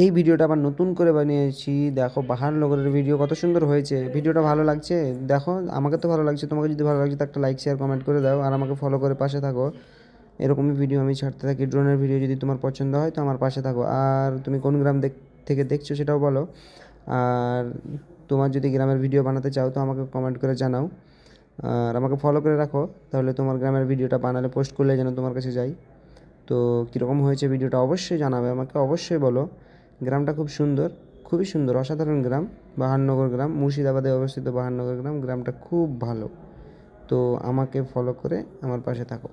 এই ভিডিওটা আবার নতুন করে বানিয়েছি। দেখো পাহাড় নগরের ভিডিও কত সুন্দর হয়েছে। ভিডিওটা ভালো লাগছে? দেখো, আমাকে তো ভালো লাগছে। তোমাকে যদি ভালো লাগছে একটা লাইক শেয়ার কমেন্ট করে দাও। আর আমাকে ফলো করে পাশে থাকো। এরকমই ভিডিও আমি ছাড়তে থাকি। ড্রোনের ভিডিও যদি তোমার পছন্দ হয়, তো আমার পাশে থাকো। আর তুমি কোন গ্রাম দেখ থেকে দেখছ সেটাও বলো। আর তোমার যদি গ্রামের ভিডিও বানাতে চাও, তো আমাকে কমেন্ট করে জানাও। আর আমাকে ফলো করে রাখো। তাহলে তোমার গ্রামের ভিডিওটা বানালে পোস্ট করলে যেন তোমার কাছে যাই। তো কীরকম হয়েছে ভিডিওটা অবশ্যই জানাবে। আমাকে অবশ্যই বলো। গ্রামটা খুব সুন্দর, খুবই সুন্দর, অসাধারণ গ্রাম বাহারনগর গ্রাম, মুর্শিদাবাদে অবস্থিত বাহাননগর গ্রাম, গ্রামটা খুব ভালো। তো আমাকে ফলো করে আমার পাশে থাকো।